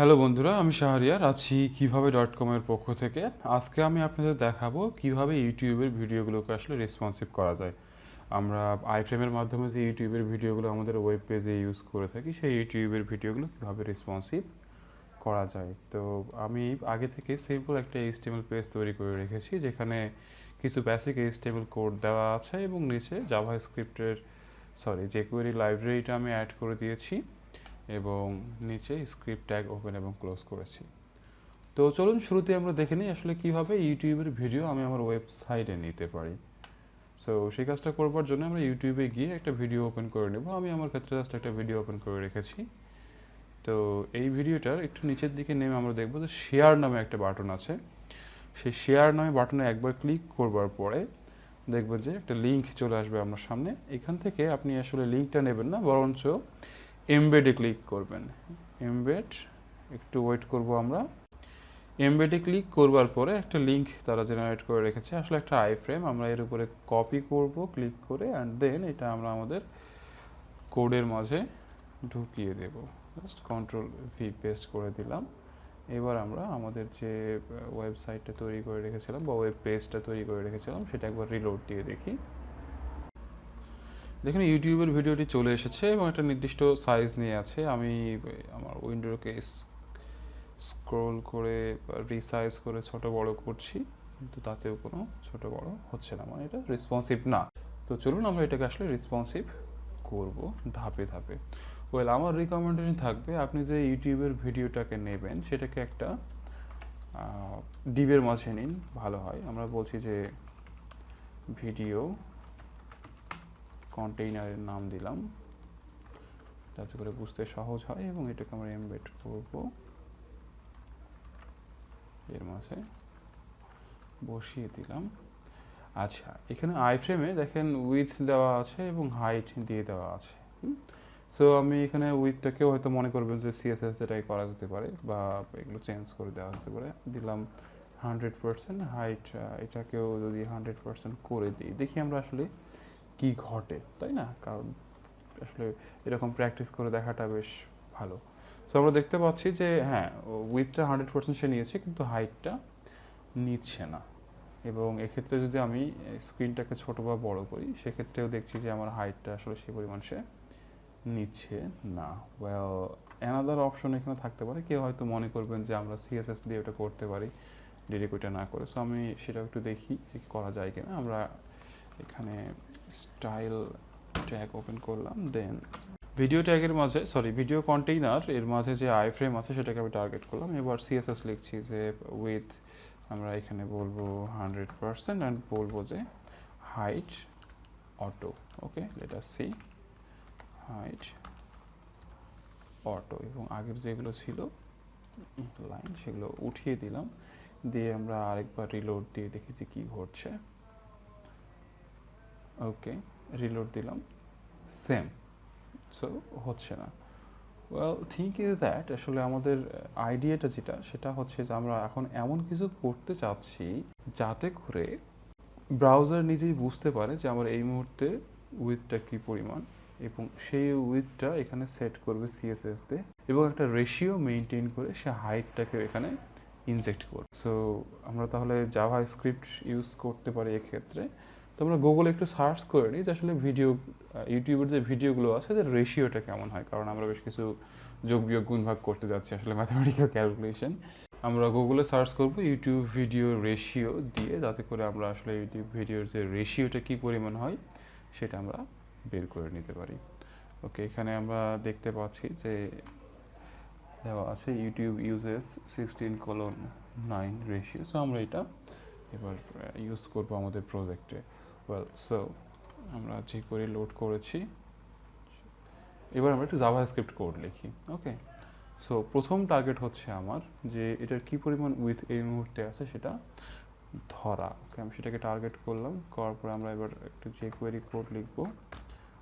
Hello বন্ধুরা, আমি শাহরিয়ার, আছি কীভাবে ডট কমের পক্ষ থেকে। আজকে আমি আপনাদের দেখাবো কীভাবে ইউটিউবের ভিডিওগুলোকে আসলে রেসপন্সিভ করা যায়। আমরা আইফ্রেমের মাধ্যমে যে ইউটিউবের ভিডিওগুলো আমাদের ওয়েব পেজে ইউজ করে থাকি, সেই ইউটিউবের ভিডিওগুলো কীভাবে রেসপন্সিভ করা যায়। তো আমি আগে থেকে সিম্পল একটা এইচটিএমএল পেজ তৈরি করে রেখেছি, যেখানে কিছু বেসিক এইচটিএমএল কোড দেওয়া আছে এবং নিচে জাভা স্ক্রিপ্টের সরি জেকুয়ারি লাইব্রেরিটা আমি অ্যাড করে দিয়েছি। এবং নিচে স্ক্রিপ্ট ট্যাগ ওপেন এবং ক্লোজ করেছি। তো চলুন শুরুতে আমরা দেখে নিই আসলে কীভাবে ইউটিউবের ভিডিও আমি আমার ওয়েবসাইটে নিতে পারি। সো সেই কাজটা করবার জন্য আমরা ইউটিউবে গিয়ে একটা ভিডিও ওপেন করে নেব। আমি আমার ক্ষেত্রে জাস্ট একটা ভিডিও ওপেন করে রেখেছি। তো এই ভিডিওটার একটু নিচের দিকে নেমে আমরা দেখব যে শেয়ার নামে একটা বাটন আছে। সেই শেয়ার নামে বাটনে একবার ক্লিক করবার পরে দেখবেন যে একটা লিঙ্ক চলে আসবে আপনার সামনে। এখান থেকে আপনি আসলে লিঙ্কটা নেবেন না, বরঞ্চ এমবেডে ক্লিক করবেন। এমবেড একটু ওয়েট করব আমরা। এমবেডে ক্লিক করবার পরে একটা লিঙ্ক তারা জেনারেট করে রেখেছে। আসলে একটা আই ফ্রেম আমরা এর উপরে কপি করব ক্লিক করে অ্যান্ড দেন এটা আমরা আমাদের কোডের মাঝে ঢুকিয়ে দেব। জাস্ট কন্ট্রোল ভি পেস্ট করে দিলাম। এবার আমরা আমাদের যে ওয়েবসাইটটা তৈরি করে রেখেছিলাম বা ওয়েব পেজটা তৈরি করে রেখেছিলাম, সেটা একবার রিলোড দিয়ে দেখি। দেখুন, ইউটিউবের ভিডিওটি চলে এসেছে এবং একটা নির্দিষ্ট সাইজ নিয়ে আছে। আমি আমার উইন্ডোকে স্ক্রোল করে রিসাইজ করে ছোট বড় করছি, কিন্তু তাতেও কোনো ছোট বড় হচ্ছে না। মানে এটা রেসপন্সিভ না। তো চলুন, আমরা এটাকে আসলে রেসপন্সিভ করব ধাপে ধাপে। ওয়েল আমার রিকমেন্ডেশন থাকবে, আপনি যে ইউটিউবের ভিডিওটাকে নেবেন, সেটাকে একটা ডিবের মাঝে নিন, ভালো হয়। আমরা বলছি যে ভিডিও কন্টেইনারের নাম দিলাম। যাতে করে বুঝতে সহজ হয় এবং এটাকে আমরা এমবেড করব। এর মাঝে বসিয়ে দিলাম। আচ্ছা এখানে আই ফ্রেমে দেখেন উইথ দেওয়া আছে এবং হাইট দিয়ে দেওয়া আছে। সো আমি এখানে উইথটাকেও হয়তো মনে করবেন যে সিএসএস যেটাই করা যেতে পারে বা এগুলো চেঞ্জ করে দেওয়া যেতে পারে। দিলাম হান্ড্রেড পার্সেন্ট হাইট এটাকেও যদি হান্ড্রেড পার্সেন্ট করে দিই। দেখি আমরা আসলে কি ঘটে, তাই না? কারণ আসলে এরকম প্র্যাকটিস করে দেখাটা বেশ ভালো। সো আমরা দেখতে পাচ্ছি যে হ্যাঁ উইথটা হান্ড্রেড পার্সেন্ট সে নিয়েছে, কিন্তু হাইটটা নিচ্ছে না। এবং এক্ষেত্রে যদি আমি স্ক্রিনটাকে ছোটো বা বড় করি, সেক্ষেত্রেও দেখছি যে আমার হাইটটা আসলে সে পরিমাণ সে নিচ্ছে না। ওয়েল অ্যানাদার অপশন এখানে থাকতে পারে। কেউ হয়তো মনে করবেন যে আমরা সিএসএস দিয়ে ওটা করতে পারি ডিরেক্ট ওইটা না করে। সো আমি সেটা একটু দেখি যে করা যায় কিনা। আমরা এখানে স্টাইল ট্যাগ ওপেন করলাম দেন ভিডিও ট্যাগের মাঝে সরি ভিডিও কন্টেইনার এর মাঝে যে আই ফ্রেম আছে সেটাকে আমি টার্গেট করলাম। এবার সিএসএস লিখছি যে উইথ আমরা এখানে বলব হান্ড্রেড পার্সেন্ট অ্যান্ড বলব যে height auto okay letter C height auto এবং আগের যেগুলো ছিল লাইন সেগুলো উঠিয়ে দিলাম। দিয়ে আমরা আরেকবার রিলোড দিয়ে দেখি যে কী ঘটছে। ওকে রিলোড দিলাম। সেম সো হচ্ছে না। ওয়েল থিঙ্ক ইজ দ্যাট আসলে আমাদের আইডিয়াটা যেটা, সেটা হচ্ছে যে আমরা এখন এমন কিছু করতে চাচ্ছি যাতে করে ব্রাউজার নিজেই বুঝতে পারে যে আমার এই মুহূর্তে উইথটা কী পরিমাণ এবং সেই উইথটা এখানে সেট করবে সিএসএস তে এবং একটা রেশিও মেনটেন করে সে হাইটটাকে এখানে ইনজেক্ট করবে। সো আমরা তাহলে জাভা স্ক্রিপ্ট ইউজ করতে পারি এক্ষেত্রে। তো আমরা গুগলে একটু সার্চ করে নিই যে আসলে ভিডিও ইউটিউবের যে ভিডিওগুলো আছে তাদের রেশিওটা কেমন হয়? কারণ আমরা বেশ কিছু যোগ বিয়োগ গুণ ভাগ করতে যাচ্ছি আসলে ম্যাথামেটিক্যাল ক্যালকুলেশন আমরা গুগলে সার্চ করব ইউটিউব ভিডিও রেশিও দিয়ে, যাতে করে আমরা আসলে ইউটিউব ভিডিওর যে রেশিওটা কী পরিমাণ হয়, সেটা আমরা বের করে নিতে পারি। ওকে এখানে আমরা দেখতে পাচ্ছি যে দেওয়া আছে YouTube uses sixteen colon nine ratio so আমরা এটা এবার ইউজ করব আমাদের প্রজেক্টে ওয়েল সো আমরা যে করে লোড করেছি, এবার আমরা একটু জাভা স্ক্রিপ্ট কোড লিখি ওকে সো প্রথম টার্গেট হচ্ছে আমার যে এটার কি পরিমাণ উইথ এই মুহূর্তে আছে সেটা ধরা ওকে আমি সেটাকে টার্গেট করলাম, করার পরে আমরা এবার একটু যে কোয়েরি কোড লিখব,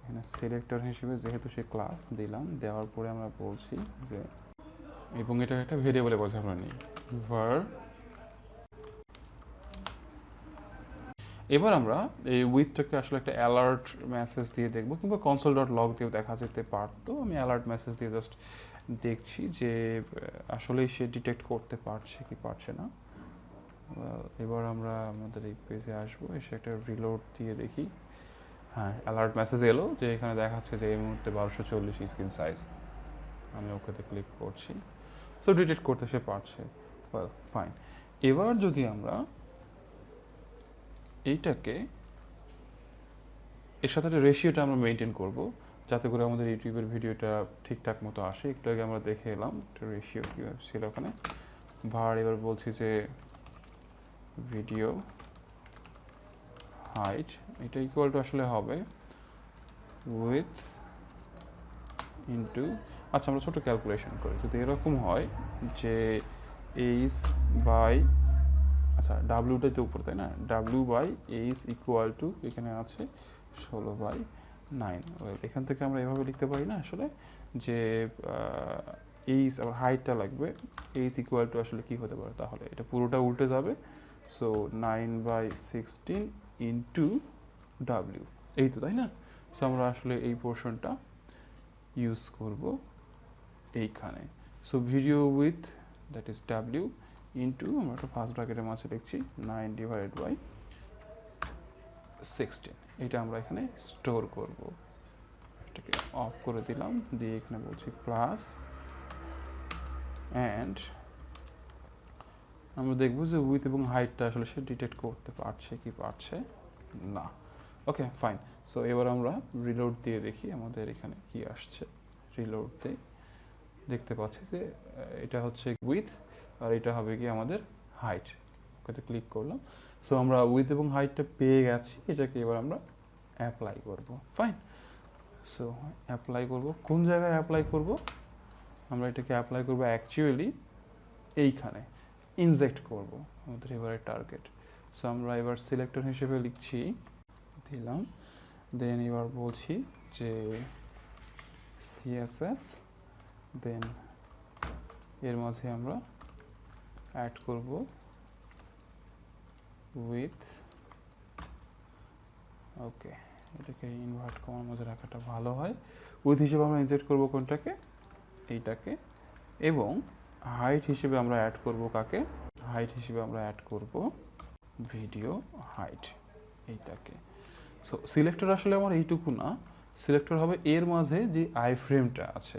এখানে সিলেক্টর হিসেবে যেহেতু সে ক্লাস দিলাম, দেওয়ার পরে আমরা বলছি যে, এবং এটা একটা ভেরিয়েবলে বলছে আমরা নিই ভার এবার আমরা এই উইথটাকে আসলে একটা অ্যালার্ট মেসেজ দিয়ে দেখব কিংবা কনসোল ডট লগ দিয়েও দেখা যেতে পারতো। আমি অ্যালার্ট মেসেজ দিয়ে জাস্ট দেখছি যে আসলে সে ডিটেক্ট করতে পারছে কি পারছে না। এবার আমরা আমাদের এই পেজে আসব, এসে একটা রিলোড দিয়ে দেখি। হ্যাঁ অ্যালার্ট মেসেজ এলো যে এখানে দেখাচ্ছে যে এই মুহূর্তে বারোশো চল্লিশ স্ক্রিন সাইজ আমি ওকেতে ক্লিক করছি। সো ডিটেক্ট করতে সে পারছে। ফাইন এবার যদি আমরা এইটাকে এর সাথে একটা রেশিওটা আমরা মেনটেন করব, যাতে করে আমাদের ইউটিউবের ভিডিওটা ঠিকঠাক মতো আসে। একটু আগে আমরা দেখে এলাম একটা রেশিও কীভাবে ছিল ওখানে। ভার এবার বলছি যে ভিডিও হাইট এটা ইকুয়াল টু আসলে হবে উইথ ইন্টু আচ্ছা আমরা ছোটো ক্যালকুলেশন করি। যদি এরকম হয় যে এইচ বাই আচ্ছা ডাব্লিউটাই তো উপর, তাই না? W by H equal to এখানে আছে ষোলো বাই নাইন এখান থেকে আমরা এভাবে লিখতে পারি না আসলে যে এইচ আবার হাইটটা লাগবে। এইচ ইকুয়াল টু আসলে কী হতে পারে তাহলে? এটা পুরোটা উল্টে যাবে। So nine by sixteen into W এই তো, তাই না? সো আমরা আসলে এই পোর্শনটা ইউজ করব এইখানে। So video width that is W into আমরা একটা ফার্স্ট ব্র্যাকেটের মাঝে লিখছি নাইন ডিভাইডেড বাই সিক্সটিন এটা আমরা এখানে স্টোর করব। এটাকে অফ করে দিলাম, দিয়ে এখানে বলছি প্লাস অ্যান্ড আমরা দেখব যে উইথ এবং হাইটটা আসলে সে ডিটেক্ট করতে পারছে কি পারছে না। ওকে ফাইন সো এবার আমরা রিলোড দিয়ে দেখি আমাদের এখানে কি আসছে। রিলোড দিয়ে দেখতে পাচ্ছি যে এটা হচ্ছে উইথ আর এটা হবে কি আমাদের হাইট ওকে ক্লিক করলাম। সো আমরা উইথ এবং হাইটটা পেয়ে গেছি। এটাকে এবার আমরা অ্যাপ্লাই করব। ফাইন সো অ্যাপ্লাই করব। কোন জায়গায় অ্যাপ্লাই করব? আমরা এটাকে অ্যাপ্লাই করব অ্যাকচুয়ালি এইখানে। ইনজেক্ট করব। আমাদের এবারে টার্গেট সো আমরা এবার সিলেক্টর হিসেবে লিখছি। দিলাম। দেন এবার বলছি যে সিএসএস দেন এর মাঝে আমরা অ্যাড করব উইথ ওকে এটাকে ইনভার্ট কমার মধ্যে রাখাটা ভালো হয়। উইথ হিসেবে আমরা ইনজেক্ট করব কোনটাকে? এইটাকে। এবং হাইট হিসেবে আমরা অ্যাড করব কাকে? হাইট হিসেবে আমরা অ্যাড করব ভিডিও হাইট এইটাকে। সো সিলেক্টর আসলে আমার এইটুকু না। সিলেক্টর হবে এর মাঝে যে আই ফ্রেমটা আছে।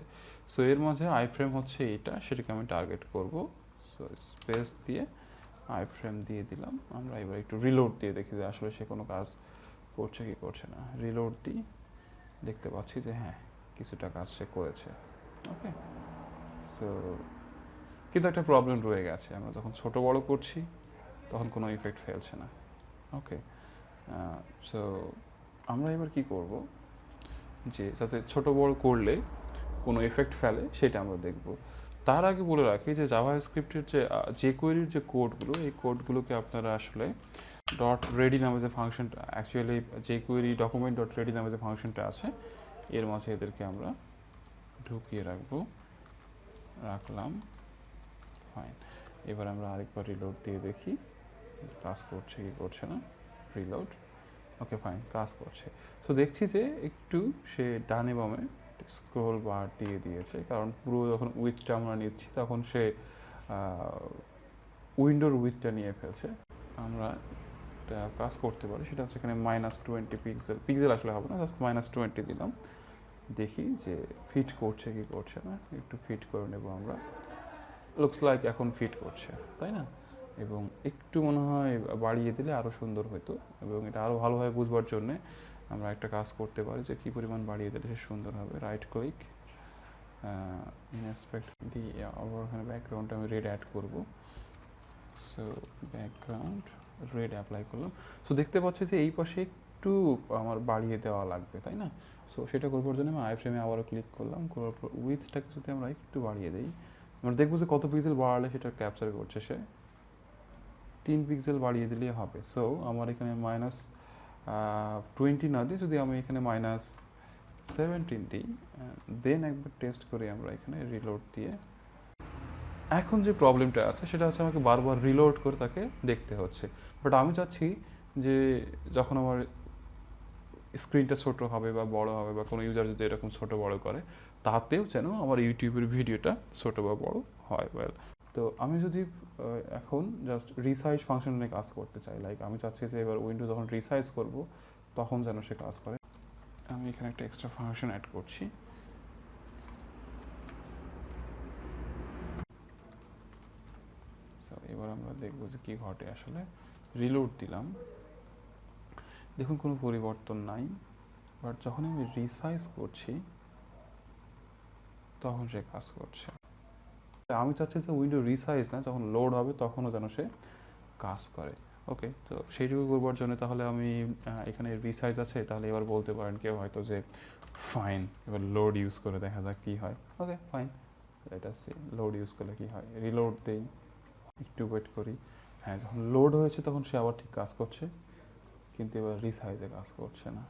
সো এর মাঝে আই ফ্রেম হচ্ছে এইটা, সেটাকে আমি টার্গেট করব। সো স্পেস দিয়ে আই ফ্রেম দিয়ে দিলাম। আমরা এবার একটু রিলোড দিয়ে দেখি যে আসলে সে কোনো কাজ করছে কি করছে না। রিলোড দিই দেখতে পাচ্ছি যে হ্যাঁ কিছুটা কাজ সে করেছে। ওকে সো কিন্তু একটা প্রবলেম রয়ে গেছে। আমরা যখন ছোট বড় করছি, তখন কোনো ইফেক্ট ফেলছে না। ওকে সো আমরা এবার কি করব? যে যাতে ছোট বড় করলে কোনো এফেক্ট ফেলে, সেটা আমরা দেখব। তার আগে বলে রাখি যে জাভা স্ক্রিপ্টের যে যে কোয়েরির যে কোডগুলো, এই কোডগুলোকে আপনারা আসলে ডট রেডি নামে যে ফাংশনটা অ্যাকচুয়ালি যে কোয়েরি ডকুমেন্ট ডট রেডি নামে যে ফাংশনটা আছে, এর মাঝে এদেরকে আমরা ঢুকিয়ে রাখব। রাখলাম। ফাইন এবার আমরা আরেকবার রিলোড দিয়ে দেখি কাজ করছে কি করছে না। রিলোড ওকে ফাইন কাজ করছে। সো দেখছি যে একটু সে ডানে বামে স্ক্রোল বার দিয়ে দিয়েছে। কারণ পুরো যখন উইথটা আমরা নিচ্ছি, তখন সে উইন্ডোর উইথটা নিয়ে ফেলছে। আমরা একটা কাজ করতে পারি, সেটা হচ্ছে এখানে মাইনাস টোয়েন্টি পিক্সেল পিক্সেল আসলে হবে না জাস্ট মাইনাস টোয়েন্টি দিলাম। দেখি যে ফিট করছে কি করছে না। একটু ফিট করে নেব আমরা। লুকস লাইক এখন ফিট করছে, তাই না? এবং একটু মনে হয় বাড়িয়ে দিলে আরও সুন্দর হতো এবং এটা আরও ভালোভাবে বুঝবার জন্যে আমরা একটা কাজ করতে পারি যে কী পরিমাণ বাড়িয়ে দিলে সে সুন্দর হবে রাইট ক্লিক ইনস্পেক্ট দিয়ে আবার ওখানে ব্যাকগ্রাউন্ডটা আমি রেড অ্যাড করব। সো ব্যাকগ্রাউন্ড রেড অ্যাপ্লাই করলাম। সো দেখতে পাচ্ছি যে এই পাশে একটু আমার বাড়িয়ে দেওয়া লাগবে, তাই না? সো সেটা করবার জন্য আমি আই ফ্রেমে আবারও ক্লিক করলাম। করার পর উইথটাকে যদি আমরা একটু বাড়িয়ে দিই, আমরা দেখব যে কত পিক্সেল বাড়ালে সেটা ক্যাপচার করছে সে। তিন পিক্সেল বাড়িয়ে দিলেই হবে। সো আমার এখানে মাইনাস টোয়েন্টি না দিয়ে যদি আমি এখানে মাইনাস সেভেন্টিন দিই দেন একবার টেস্ট করি আমরা এখানে রিলোড দিয়ে এখন যে প্রবলেমটা আছে, সেটা হচ্ছে আমাকে বারবার রিলোড করে তাকে দেখতে হচ্ছে। বাট আমি চাচ্ছি যে যখন আমার স্ক্রিনটা ছোট হবে বা বড় হবে বা কোনো ইউজার যদি এরকম ছোট বড় করে, তাতেও যেন আমার ইউটিউবের ভিডিওটা ছোট বা বড় হয়। ওয়েল তো আমি যদি এখন জাস্ট রিসাইজ ফাংশন নিয়ে কাজ করতে চাই লাইক আমি চাচ্ছি যে এবার উইন্ডো যখন রিসাইজ করব, তখন যেন সে কাজ করে। আমি এখানে একটা এক্সট্রা ফাংশন অ্যাড করছি। এবার আমরা দেখব যে কি ঘটে আসলে। রিলোড দিলাম। দেখুন, কোনো পরিবর্তন নাই। বাট যখন আমি রিসাইজ করছি, তখন সে কাজ করছে। আমি চাচ্ছি যে উইন্ডো রিসাইজ না, যখন লোড হবে তখনও যেন সে কাজ করে। ওকে তো সেইটুকু করবার জন্য তাহলে আমি এখানে রিসাইজ আছে, তাহলে এবার বলতে পারেন কেউ হয়তো যে ফাইন এবার লোড ইউজ করে দেখা যাক কী হয়। ওকে ফাইন এটা সি লোড ইউজ করলে কী হয়? রিলোড দেই, একটু ওয়েট করি। হ্যাঁ যখন লোড হয়েছে তখন সে আবার ঠিক কাজ করছে, কিন্তু এবার রিসাইজে কাজ করছে না।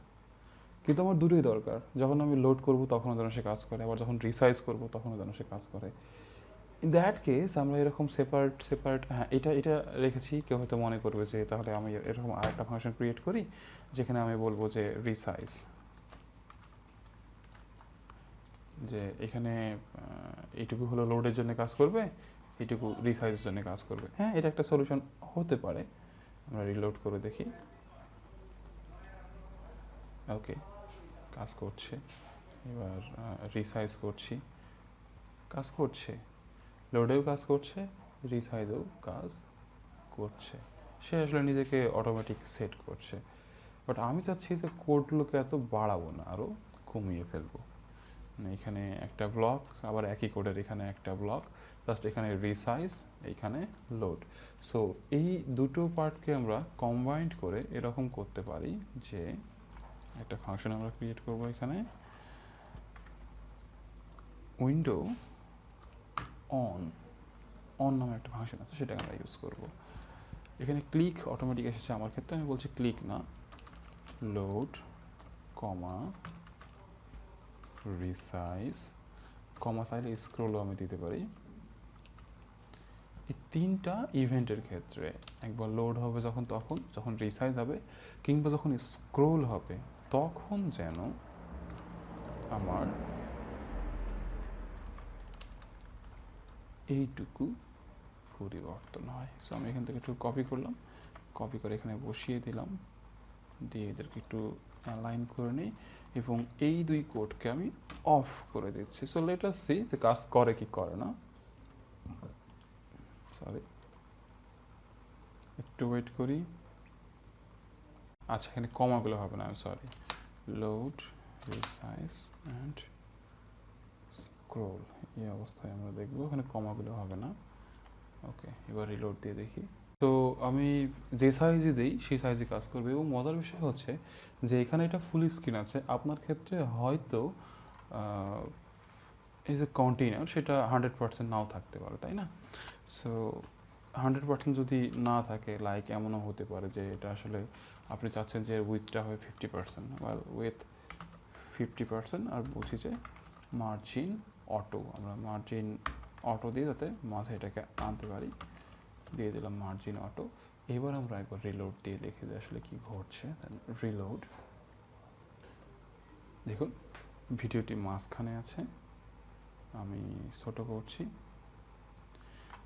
কিন্তু আমার দুটোই দরকার, যখন আমি লোড করব তখনও যেন সে কাজ করে, আবার যখন রিসাইজ করব তখনও যেন সে কাজ করে। ইন দ্যাট কেস আমরা এরকম সেপারেট সেপারেট হ্যাঁ এটা এটা রেখেছি, কেউ হয়তো মনে করবে যে তাহলে আমি এরকম আরেকটা ফাংশন ক্রিয়েট করি, যেখানে আমি বলব যে রিসাইজ যে এখানে এইটুকু হলো লোডের জন্য কাজ করবে, এইটুকু রিসাইজের জন্য কাজ করবে। হ্যাঁ এটা একটা সলিউশন হতে পারে। আমরা রিলোড করে দেখি। ওকে কাজ করছে। এবার রিসাইজ করছি। কাজ করছে। লোডেও কাজ করছে রিসাইজেও কাজ করছে। সে আসলে নিজেকে অটোমেটিক সেট করছে। বাট আমি চাচ্ছি যে কোডগুলোকে এত বাড়াবো না আরও কমিয়ে ফেলব। মানে এখানে একটা ব্লক আবার একই কোডের এখানে একটা ব্লক জাস্ট এখানে রিসাইজ এইখানে লোড সো এই দুটো পার্টকে আমরা কম্বাইন্ড করে এরকম করতে পারি যে একটা ফাংশন আমরা ক্রিয়েট করব এখানে। উইন্ডো অন অন নামে একটা ফাংশন আছে সেটাকে আমরা ইউজ করব। এখানে ক্লিক অটোমেটিক এসেছে আমার ক্ষেত্রে, আমি বলছি ক্লিক না। লোড কমা রিসাইজ কমা চাইলে স্ক্রোলও আমি দিতে পারি। এই তিনটা ইভেন্টের ক্ষেত্রে একবার লোড হবে যখন তখন, যখন রিসাইজ হবে, কিংবা যখন স্ক্রোল হবে, তখন যেন আমার এইটুকু পরিবর্তন হয়। সো আমি এখান থেকে একটু কপি করলাম। কপি করে এখানে বসিয়ে দিলাম। দিয়ে এদেরকে একটু অ্যালাইন করে নিই এবং এই দুই কোডকে আমি অফ করে দিচ্ছি। সো লেট আস সি যে কাজ করে কি করে না। সরি একটু ওয়েট করি। আচ্ছা এখানে কমাগুলো হবে না আমি sorry load resize and scroll এই অবস্থায় আমরা দেখব, এখানে কমাগুলো হবে না। ওকে এবার রিলোড দিয়ে দেখি। তো আমি যে সাইজে দিই, সেই সাইজে কাজ করবে। এবং মজার বিষয় হচ্ছে যে এখানে এটা ফুল স্ক্রিন আছে। আপনার ক্ষেত্রে হয়তো এই যে কন্টেইনার সেটা হান্ড্রেড পার্সেন্ট নাও থাকতে পারে, তাই না? সো হান্ড্রেড পার্সেন্ট যদি না থাকে লাইক এমনও হতে পারে যে এটা আসলে আপনি চাচ্ছেন যে উইথটা হয় fifty percent well width fifty percent আর বলছি যে মার্জিন অটো আমরা মার্জিন অটো দিয়ে যাতে মাঝে এটাকে আনতে পারি। দিয়ে দিলাম মার্জিন অটো এবার আমরা একবার রিলোড দিয়ে দেখি যে আসলে কি ঘটছে। রিলোড দেখুন, ভিডিওটি মাঝখানে আছে। আমি ছোট করছি।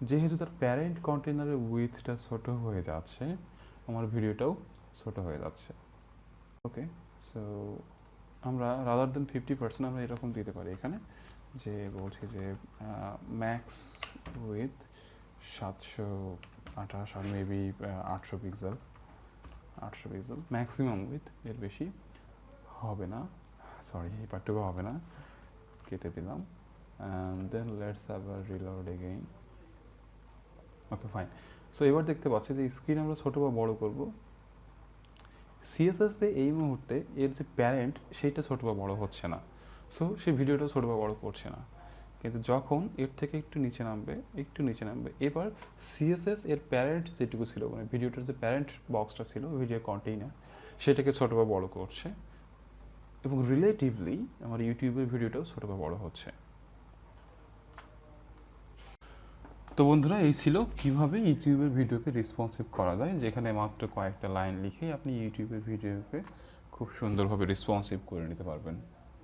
যেহেতু তার প্যারেন্ট কন্টেনারের উইথটা ছোট হয়ে যাচ্ছে, আমার ভিডিওটাও ছোট হয়ে যাচ্ছে। ওকে সো আমরা রাদার দেন ফিফটি পার্সেন্ট আমরা এরকম দিতে পারি এখানে। যে বলছি যে ম্যাক্স উইথ সাতশো আঠাশ আর মেবি আটশো পিক্সেল আটশো পিক্সেল ম্যাক্সিমাম উইথ এর বেশি হবে না। সরি এই পার্টটুকু হবে না। কেটে দিলাম। Then let's a reload again okay fine so এবার দেখতে পাচ্ছি যে স্ক্রিন আমরা ছোটো বা বড় করব। সিএসএস তে এই মুহূর্তে এর যে প্যারেন্ট সেইটা ছোট বা বড় হচ্ছে না। সো সে ভিডিওটা ছোট বা বড় করছে না। কিন্তু যখন এর থেকে একটু নিচে নামবে, একটু নিচে নামবে, এবার সিএসএস এর প্যারেন্ট যেটুকু ছিল মানে ভিডিওটার যে প্যারেন্ট বক্সটা ছিল ভিডিও কন্টেইনার সেটাকে ছোট বা বড় করছে এবং রিলেটিভলি আমার ইউটিউবের ভিডিওটাও ছোট বা বড় হচ্ছে। তো বন্ধুরা, এই ছিল কীভাবে ইউটিউবের ভিডিওকে রেসপন্সিভ করা যায়, যেখানে মাত্র কয়েকটা লাইন লিখেই আপনি ইউটিউবের ভিডিওকে খুব সুন্দরভাবে রেসপন্সিভ করে নিতে পারবেন।